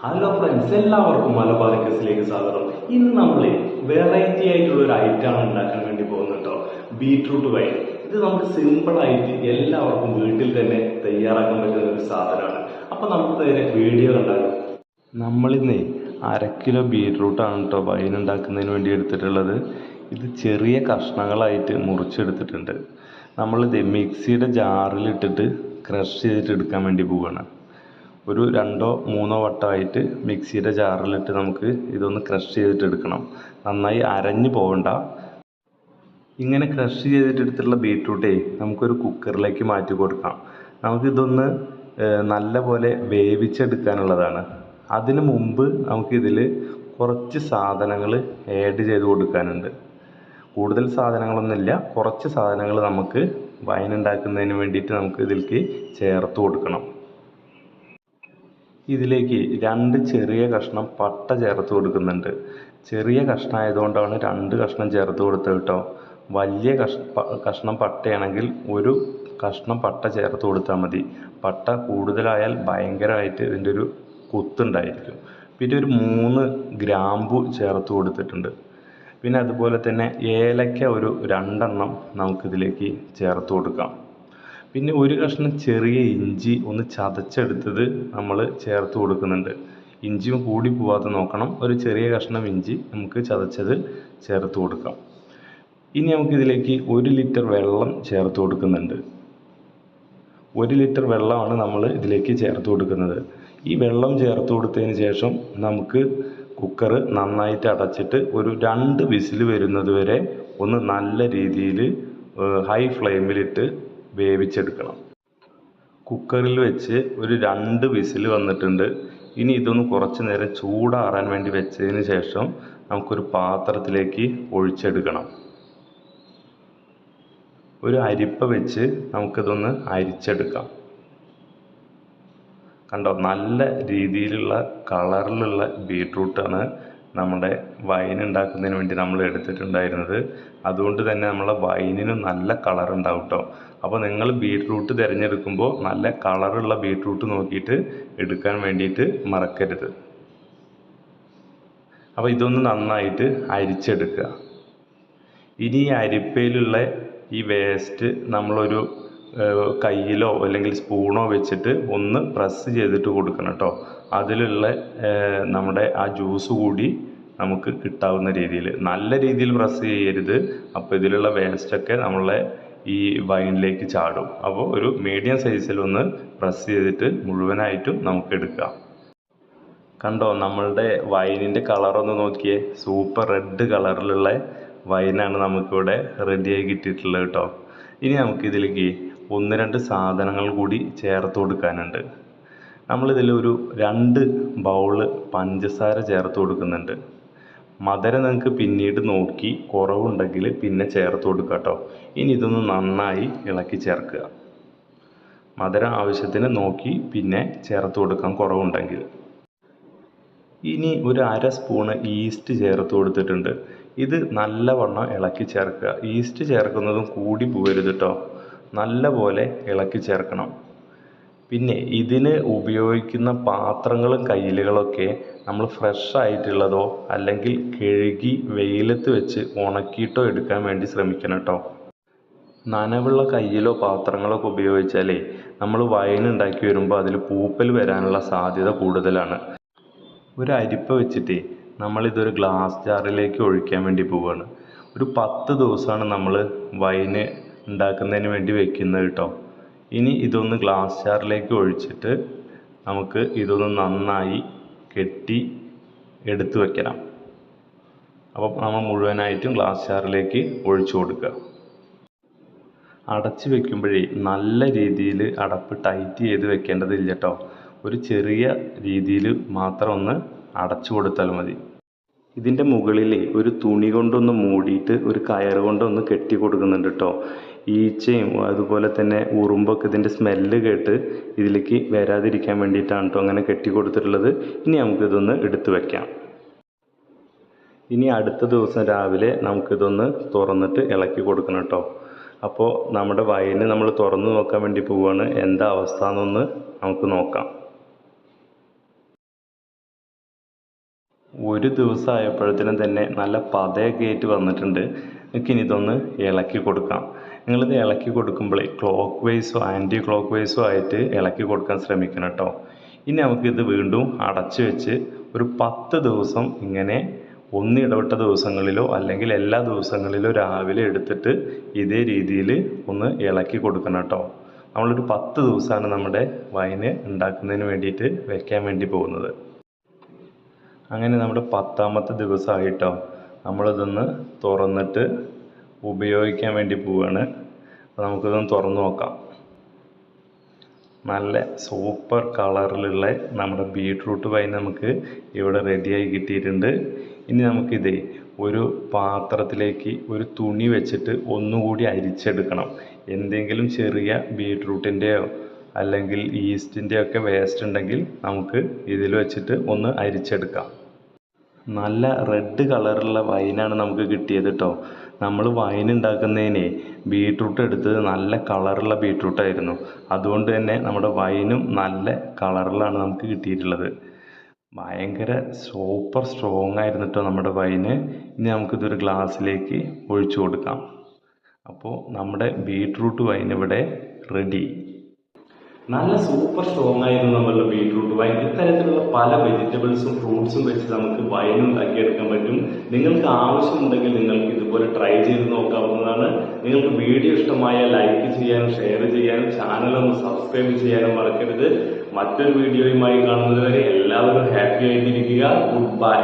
Hello friends എല്ലാവർക്കും മലബാർ കേസിലേക്ക് സ്വാഗതം. ഇന്ന് നമ്മൾ വെറൈറ്റി ആയിട്ടുള്ള ഒരു ഐറ്റമാണ് ഉണ്ടാക്കാൻ വേണ്ടി പോകുന്നത് കേട്ടോ ബീട്രൂട്ട് വൈൻ. ഇത് നമുക്ക് സിമ്പിൾ ആയിട്ട് എല്ലാവർക്കും വീട്ടിൽ തന്നെ തയ്യാറാക്കാൻ പറ്റുന്ന ഒരു സാധനമാണ്. അപ്പൊ നമുക്ക് നേരെ വീഡിയോ കണ്ടാലും നമ്മളിന്ന് അര കിലോ ബീട്രൂട്ടാണ് കേട്ടോ വൈൻ ഉണ്ടാക്കുന്നതിന് വേണ്ടി എടുത്തിട്ടുള്ളത്. ഇത് ചെറിയ കഷ്ണങ്ങളായിട്ട് മുറിച്ചെടുത്തിട്ടുണ്ട്. നമ്മളിത് മിക്സിയുടെ ജാറിലിട്ടിട്ട് ക്രഷ് ചെയ്തിട്ട് എടുക്കാൻ വേണ്ടി പോവുകയാണ് ഒരു രണ്ടോ മൂന്നോ വട്ടമായിട്ട് മിക്സിയുടെ ജാറിലിട്ട് നമുക്ക് ഇതൊന്ന് ക്രഷ് ചെയ്തിട്ട് എടുക്കണം നന്നായി അരഞ്ഞു പോകണ്ട ഇങ്ങനെ ക്രഷ് ചെയ്തിട്ട് എടുത്തിട്ടുള്ള ബീട്രൂട്ടേ നമുക്കൊരു കുക്കറിലേക്ക് മാറ്റി കൊടുക്കാം. നമുക്കിതൊന്ന് നല്ലപോലെ വേവിച്ചെടുക്കാനുള്ളതാണ്. അതിനു മുമ്പ് നമുക്കിതിൽ കുറച്ച് സാധനങ്ങൾ ആഡ് ചെയ്ത് കൊടുക്കാനുണ്ട്. കൂടുതൽ സാധനങ്ങളൊന്നുമില്ല. കുറച്ച് സാധനങ്ങൾ നമുക്ക് വൈൻ ഉണ്ടാക്കുന്നതിന് വേണ്ടിയിട്ട് നമുക്ക് ഇതിലേക്ക് ചേർത്ത് കൊടുക്കണം. ഇതിലേക്ക് രണ്ട് ചെറിയ കഷ്ണം പട്ട ചേർത്ത് കൊടുക്കുന്നുണ്ട്. ചെറിയ കഷ്ണം ആയതുകൊണ്ടാണ് രണ്ട് കഷ്ണം ചേർത്ത് കൊടുത്തത് കേട്ടോ. വലിയ കഷ് കഷ്ണം പട്ടയാണെങ്കിൽ ഒരു കഷ്ണം പട്ട ചേർത്ത് കൊടുത്താൽ മതി. പട്ട കൂടുതലായാൽ ഭയങ്കരമായിട്ട് ഇതിന്റെ ഒരു കുത്തുണ്ടായിരിക്കും. പിന്നെ ഒരു മൂന്ന് ഗ്രാമ്പു ചേർത്ത് കൊടുത്തിട്ടുണ്ട്. പിന്നെ അതുപോലെ തന്നെ ഏലക്ക ഒരു രണ്ടെണ്ണം നമുക്കിതിലേക്ക് ചേർത്ത് കൊടുക്കാം. പിന്നെ ഒരു കഷ്ണം ചെറിയ ഇഞ്ചി ഒന്ന് ചതച്ചെടുത്തത് നമ്മൾ ചേർത്ത് കൊടുക്കുന്നുണ്ട്. ഇഞ്ചി കൂടി പോവാതെ നോക്കണം. ഒരു ചെറിയ കഷ്ണം ഇഞ്ചി നമുക്ക് ചതച്ചത് ചേർത്ത് കൊടുക്കാം. ഇനി നമുക്ക് ഇതിലേക്ക് ഒരു ലിറ്റർ വെള്ളം ചേർത്ത് കൊടുക്കുന്നുണ്ട്. ഒരു ലിറ്റർ വെള്ളമാണ് നമ്മൾ ഇതിലേക്ക് ചേർത്ത് കൊടുക്കുന്നത്. ഈ വെള്ളം ചേർത്ത് കൊടുത്തതിന് ശേഷം നമുക്ക് കുക്കർ നന്നായിട്ട് അടച്ചിട്ട് ഒരു രണ്ട് വിസിൽ വരുന്നത് വരെ ഒന്ന് നല്ല രീതിയിൽ ഹൈ ഫ്ലെയിമിലിട്ട് വേവിച്ചെടുക്കണം. കുക്കറിൽ വെച്ച് ഒരു രണ്ട് വിസിൽ വന്നിട്ടുണ്ട്. ഇനി ഇതൊന്ന് കുറച്ച് നേരം ചൂടാറാൻ വേണ്ടി വെച്ചതിന് ശേഷം നമുക്കൊരു പാത്രത്തിലേക്ക് ഒഴിച്ചെടുക്കണം. ഒരു അരിപ്പ വെച്ച് നമുക്കിതൊന്ന് അരിച്ചെടുക്കാം. കണ്ടോ? നല്ല രീതിയിലുള്ള കളറിലുള്ള ബീട്രൂട്ടാണ് നമ്മുടെ വൈൻ ഉണ്ടാക്കുന്നതിന് വേണ്ടി നമ്മൾ എടുത്തിട്ടുണ്ടായിരുന്നത്. അതുകൊണ്ട് തന്നെ നമ്മളെ വൈനിന് നല്ല കളർ ഉണ്ടാവും കേട്ടോ അപ്പോൾ നിങ്ങൾ ബീട്രൂട്ട് തിരഞ്ഞെടുക്കുമ്പോൾ നല്ല കളറുള്ള ബീട്രൂട്ട് നോക്കിയിട്ട് എടുക്കാൻ വേണ്ടിയിട്ട് മറക്കരുത്. അപ്പോൾ ഇതൊന്ന് നന്നായിട്ട് അരിച്ചെടുക്കുക. ഇനി ഈ അരിപ്പയിലുള്ള ഈ വേസ്റ്റ് നമ്മളൊരു കയ്യിലോ അല്ലെങ്കിൽ സ്പൂണോ വെച്ചിട്ട് ഒന്ന് പ്രസ് ചെയ്തിട്ട് കൊടുക്കണം കേട്ടോ അതിലുള്ള നമ്മുടെ ആ ജ്യൂസ് കൂടി നമുക്ക് കിട്ടാവുന്ന രീതിയിൽ. നല്ല രീതിയിൽ പ്രസ് ചെയ്യരുത്. അപ്പോൾ ഇതിലുള്ള വേസ്റ്റൊക്കെ നമ്മളെ ഈ വൈനിലേക്ക് ചാടും. അപ്പോൾ ഒരു മീഡിയം സൈസിൽ ഒന്ന് പ്രസ് ചെയ്തിട്ട് മുഴുവനായിട്ടും നമുക്ക് എടുക്കാം. കണ്ടോ നമ്മളുടെ വൈനിന്റെ കളറൊന്ന് നോക്കിയേ. സൂപ്പർ റെഡ് കളറിലുള്ള വൈനാണ് നമുക്കിവിടെ റെഡിയായി കിട്ടിയിട്ടുള്ളത് കേട്ടോ. ഇനി നമുക്കിതിലേക്ക് ഒന്ന് രണ്ട് സാധനങ്ങൾ കൂടി ചേർത്ത് കൊടുക്കാനുണ്ട്. നമ്മളിതിൽ ഒരു രണ്ട് ബൗൾ പഞ്ചസാര ചേർത്ത് കൊടുക്കുന്നുണ്ട്. മധുരം നിങ്ങൾക്ക് പിന്നീട് നോക്കി കുറവുണ്ടെങ്കിൽ പിന്നെ ചേർത്ത് കൊടുക്കുക കേട്ടോ ഇനി ഇതൊന്ന് നന്നായി ഇളക്കി ചേർക്കുക. മധുരം ആവശ്യത്തിന് നോക്കി പിന്നെ ചേർത്ത് കൊടുക്കാം കുറവുണ്ടെങ്കിൽ. ഇനി ഒരു അര സ്പൂണ് ഈസ്റ്റ് ചേർത്ത് കൊടുത്തിട്ടുണ്ട്. ഇത് നല്ലവണ്ണം ഇളക്കി ചേർക്കുക. ഈസ്റ്റ് ചേർക്കുന്നതും കൂടി പോകരുത് കേട്ടോ നല്ലപോലെ ഇളക്കി ചേർക്കണം. പിന്നെ ഇതിന് ഉപയോഗിക്കുന്ന പാത്രങ്ങളും കയ്യിലുകളൊക്കെ നമ്മൾ ഫ്രഷ് ആയിട്ടുള്ളതോ അല്ലെങ്കിൽ കഴുകി വെയിലത്ത് വെച്ച് ഉണക്കിയിട്ടോ എടുക്കാൻ വേണ്ടി ശ്രമിക്കണം കേട്ടോ നനവുള്ള കയ്യിലോ പാത്രങ്ങളോ ഒക്കെ ഉപയോഗിച്ചാലേ നമ്മൾ വൈൻ ഉണ്ടാക്കി വരുമ്പോൾ അതിൽ പൂപ്പൽ വരാനുള്ള സാധ്യത കൂടുതലാണ്. ഒരു അരിപ്പ വെച്ചിട്ടേ നമ്മളിതൊരു ഗ്ലാസ് ജാറിലേക്ക് ഒഴിക്കാൻ വേണ്ടി പോവുകയാണ് ഒരു പത്ത് ദിവസമാണ് നമ്മൾ വൈന് ഉണ്ടാക്കുന്നതിന് വേണ്ടി വെക്കുന്നത് കേട്ടോ ഇനി ഇതൊന്ന് ഗ്ലാസ് ജാറിലേക്ക് ഒഴിച്ചിട്ട് നമുക്ക് ഇതൊന്ന് നന്നായി കെട്ടി എടുത്തു വെക്കണം. അപ്പോൾ നമ്മൾ മുഴുവനായിട്ടും ഗ്ലാസ് ജാറിലേക്ക് ഒഴിച്ചു കൊടുക്കുക. അടച്ച് വെക്കുമ്പോഴേ നല്ല രീതിയിൽ അടപ്പ് ടൈറ്റ് ചെയ്ത് വെക്കേണ്ടതില്ല കേട്ടോ ഒരു ചെറിയ രീതിയിൽ മാത്രം ഒന്ന് അടച്ചു കൊടുത്താൽ മതി. ഇതിന്റെ മുകളിൽ ഒരു തുണി കൊണ്ടൊന്ന് മൂടിയിട്ട് ഒരു കയർ കൊണ്ടൊന്ന് കെട്ടി കൊടുക്കുന്നുണ്ട് കേട്ടോ ഈച്ചയും അതുപോലെ തന്നെ ഉറുമ്പൊക്കെ ഇതിന്റെ സ്മെല്ല് കേട്ട് ഇതിലേക്ക് വരാതിരിക്കാൻ വേണ്ടിയിട്ടാണ് കേട്ടോ അങ്ങനെ കെട്ടി കൊടുത്തിട്ടുള്ളത് ഇനി നമുക്കിതൊന്ന് എടുത്തു വെക്കാം. ഇനി അടുത്ത ദിവസം രാവിലെ നമുക്കിതൊന്ന് തുറന്നിട്ട് ഇളക്കി കൊടുക്കണം കേട്ടോ അപ്പോൾ നമ്മുടെ വയന് നമ്മൾ തുറന്നു നോക്കാൻ വേണ്ടി പോവുകയാണ് എന്താ അവസ്ഥ എന്നൊന്ന് നമുക്ക് നോക്കാം. ഒരു ദിവസം ആയപ്പോഴത്തേനും തന്നെ നല്ല പതയൊക്കെ ആയിട്ട് വന്നിട്ടുണ്ട്. നമുക്കിനി ഇതൊന്ന് ഇളക്കി കൊടുക്കാം. നിങ്ങളിത് ഇളക്കി കൊടുക്കുമ്പോൾ ക്ലോക്ക് വൈസോ ആന്റി ക്ലോക്ക് വൈസോ ആയിട്ട് ഇളക്കി കൊടുക്കാൻ ശ്രമിക്കണം കേട്ടോ. ഇനി നമുക്കിത് വീണ്ടും അടച്ചു വെച്ച് ഒരു പത്ത് ദിവസം ഇങ്ങനെ ഒന്ന് ദിവസങ്ങളിലോ അല്ലെങ്കിൽ എല്ലാ ദിവസങ്ങളിലോ രാവിലെ എടുത്തിട്ട് ഇതേ രീതിയിൽ ഒന്ന് ഇളക്കി കൊടുക്കണം കേട്ടോ. നമ്മളൊരു പത്ത് ദിവസമാണ് നമ്മുടെ വൈന് ഉണ്ടാക്കുന്നതിന് വേണ്ടിയിട്ട് വെക്കാൻ വേണ്ടി പോകുന്നത്. അങ്ങനെ നമ്മുടെ പത്താമത്തെ ദിവസമായിട്ടോ നമ്മളിതൊന്ന് തുറന്നിട്ട് ഉപയോഗിക്കാൻ വേണ്ടി പോവുകയാണ് അപ്പോൾ നമുക്കിതൊന്ന് തുറന്നു നോക്കാം. നല്ല സൂപ്പർ കളറിലുള്ള നമ്മുടെ ബീട്രൂട്ട് വൈൻ നമുക്ക് ഇവിടെ റെഡിയായി കിട്ടിയിട്ടുണ്ട്. ഇനി നമുക്കിതേ ഒരു പാത്രത്തിലേക്ക് ഒരു തുണി വെച്ചിട്ട് ഒന്നുകൂടി അരിച്ചെടുക്കണം. എന്തെങ്കിലും ചെറിയ ബീട്രൂട്ടിന്റെയോ അല്ലെങ്കിൽ ഈസ്റ്റിന്റെ ഒക്കെ വേസ്റ്റ് ഉണ്ടെങ്കിൽ നമുക്ക് ഇതിൽ വെച്ചിട്ട് ഒന്ന് അരിച്ചെടുക്കാം. നല്ല റെഡ് കളറുള്ള വൈനാണ് നമുക്ക് കിട്ടിയത് കേട്ടോ നമ്മൾ വൈൻ ഉണ്ടാക്കുന്നതിന് ബീറ്റ്റൂട്ട് എടുത്തത് നല്ല കളറുള്ള ബീട്രൂട്ടായിരുന്നു അതുകൊണ്ട് തന്നെ നമ്മുടെ വൈനും നല്ല കളറിലാണ് നമുക്ക് കിട്ടിയിട്ടുള്ളത്. ഭയങ്കര സൂപ്പർ സ്ട്രോങ് ആയിരുന്നു കേട്ടോ നമ്മുടെ വൈന് ഇനി നമുക്കിതൊരു ഗ്ലാസ്സിലേക്ക് ഒഴിച്ചു കൊടുക്കാം. അപ്പോൾ നമ്മുടെ ബീറ്റ്റൂട്ട് വൈൻ ഇവിടെ റെഡി നല്ല സൂപ്പർ സ്ട്രോങ് ആയിരുന്നു നമ്മളുടെ ബീട്രൂട്ട് വൈൻ ഇത്തരത്തിലുള്ള പല വെജിറ്റബിൾസും ഫ്രൂട്ട്സും വെച്ച് നമുക്ക് വൈൻ ഉണ്ടാക്കിയെടുക്കാൻ പറ്റും. നിങ്ങൾക്ക് ആവശ്യമുണ്ടെങ്കിൽ നിങ്ങൾക്ക് ഇതുപോലെ ട്രൈ ചെയ്ത് നോക്കാവുന്നതാണ്. നിങ്ങൾക്ക് വീഡിയോ ഇഷ്ടമായ ലൈക്ക് ചെയ്യാനും ഷെയർ ചെയ്യാനും ചാനൽ ഒന്ന് സബ്സ്ക്രൈബ് ചെയ്യാനും മറക്കരുത്. മറ്റൊരു വീഡിയോയുമായി കാണുന്നതുവരെ എല്ലാവരും ഹാപ്പി ആയിട്ടിരിക്കുക. Good bye